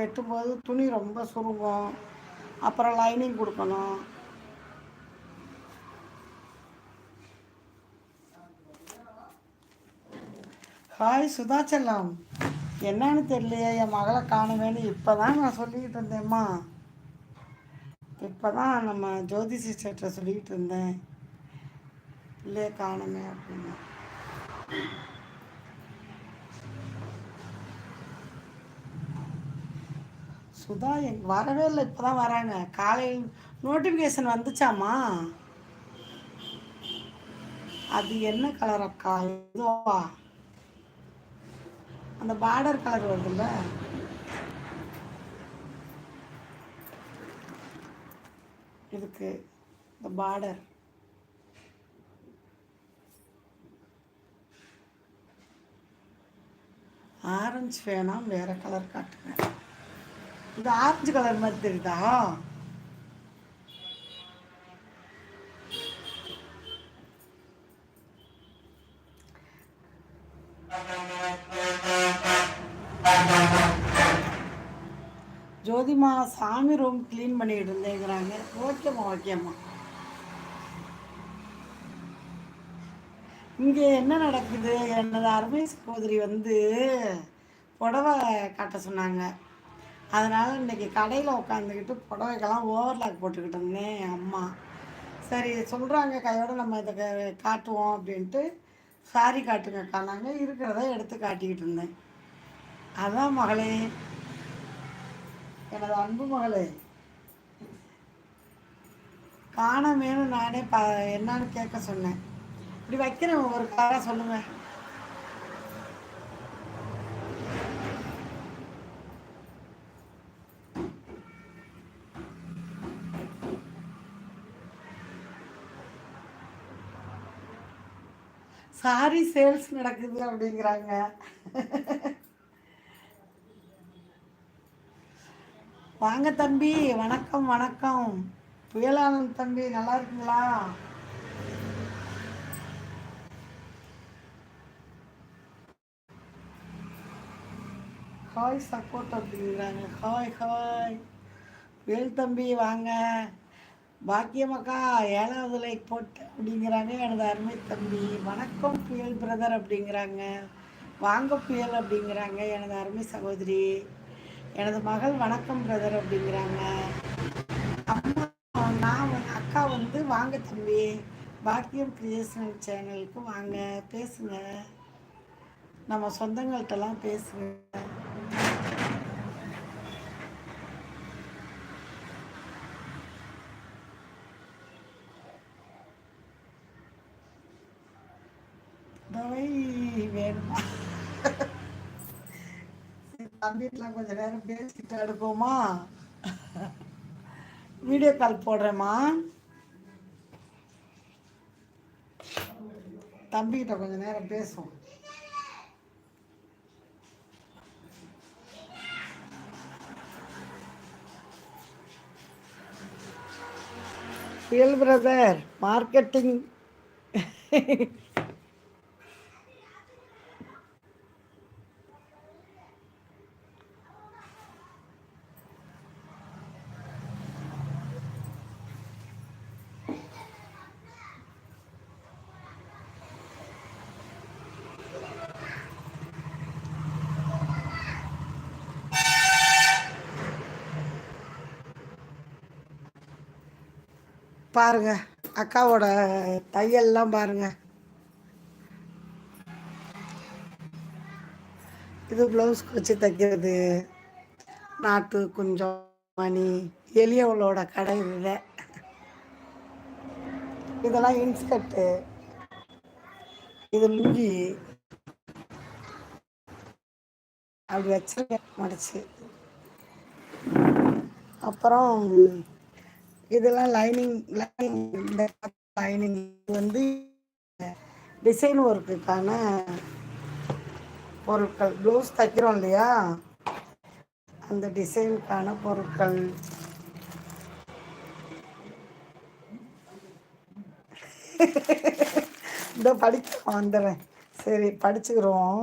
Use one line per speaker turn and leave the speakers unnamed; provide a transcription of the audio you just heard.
வெட்டும்போது துணி ரொம்ப சுருங்கும். அப்புறம் லைனிங் கொடுக்கணும். ஹாய் சுதாச்சலம் என்னன்னு தெரியலையே என் மகளை காணுவேன்னு இப்போ தான் நான் சொல்லிக்கிட்டு இருந்தேம்மா. இப்போ தான் நம்ம ஜோதி சிஸ்டர்கிட்ட சொல்லிக்கிட்டு இருந்தேன். இல்லையே காணுமே அப்படின்னு. சுதா எங் வரவே இல்லை இப்போ தான் வராங்க காலையில் நோட்டிஃபிகேஷன் வந்துச்சாம்மா? அது என்ன கலர் அக்கா? இதுவா? அந்த பார்டர் கலர் வருதுல்ல? இதுக்கு இந்த பார்டர் ஆரஞ்சு வேணாம் வேறு கலர் காட்டுங்க. இது ஆரஞ்சு கலர் மாதிரி தெரியுதா? ஜோதிமா சாமி ரூம் க்ளீன் பண்ணிட்டு இருந்தேங்கிறாங்க. ஓகேம்மா ஓகேம்மா. இங்கே என்ன நடக்குது? எனது அருமை சகோதரி வந்து புடவை காட்ட சொன்னாங்க. அதனால் இன்றைக்கி கடையில் உட்காந்துக்கிட்டு புடவைக்கெல்லாம் ஓவர்லாக் போட்டுக்கிட்டு இருந்தேன் என் அம்மா. சரி சொல்கிறாங்க கையோட நம்ம இதை க- காட்டுவோம் அப்படின்ட்டு சாரி காட்டுங்க காணாங்க. இருக்கிறத எடுத்து காட்டிக்கிட்டு இருந்தேன். அதான் மகளே எனது அன்பு மகளே. காணமேனு நானே ப என்னான்னு கேட்க சொன்னேன். இப்படி வைக்கிறேன் ஒரு காராக சொல்லுங்கள் சாரி சேல்ஸ் நடக்குது அப்படிங்கிறாங்க. வாங்க தம்பி வணக்கம் வணக்கம். புயலானந்த் தம்பி நல்லா இருக்குங்களா? ஹாய் சப்போர்ட் அப்படிங்கிறாங்க. ஹாய் ஹாய் புயல் தம்பி வாங்க. பாக்கியமக்கா ஏழாவது லைக் போட்டு அப்படிங்கிறாங்க. எனது அருமை தம்பி. வணக்கம் புயல் பிரதர் அப்படிங்கிறாங்க. வாங்க புயல் அப்படிங்கிறாங்க. எனது அருமை சகோதரி. எனது மகள் வணக்கம் பிரதர் அப்படிங்கிறாங்க. அம்மா நான் அக்கா வந்து வாங்க தம்பி. பாக்கியம் கிரியேஷனல் சேனலுக்கு வாங்க. பேசுங்க. நம்ம சொந்தங்கள்ட்டலாம் பேசுங்க. தவை வேணுமா சரி, தம்பிட்டலாம் கொஞ்சம் நேரம் பேசிட்டு எடுப்போமா வீடியோ கால் போடுறேம்மா தம்பிகிட்ட கொஞ்ச நேரம் பேசுவோம் புயல் பிரதர் மார்க்கெட்டிங் பாருங்க அக்காவோட தையல்லாம் பாருங்க. இது ப்ளவுஸ் வச்சு தைக்கிறது நாட்டு கொஞ்சம் மணி எளியவளோட கடை இல்லை இதெல்லாம் இன்ஸ்கர்ட்டு இது லுங்கி. அப்படி வச்சிருக்கேன் மடிச்சு. அப்புறம் இதெல்லாம் லைனிங் லைனிங் இந்த லைனிங் வந்து டிசைன் ஒர்க்குக்கான பொருட்கள். ப்ளவுஸ் தைக்கிறோம் இல்லையா? அந்த டிசைனுக்கான பொருட்கள். இந்த படிக்க வந்துடுறேன். சரி படிச்சுக்கிறோம்.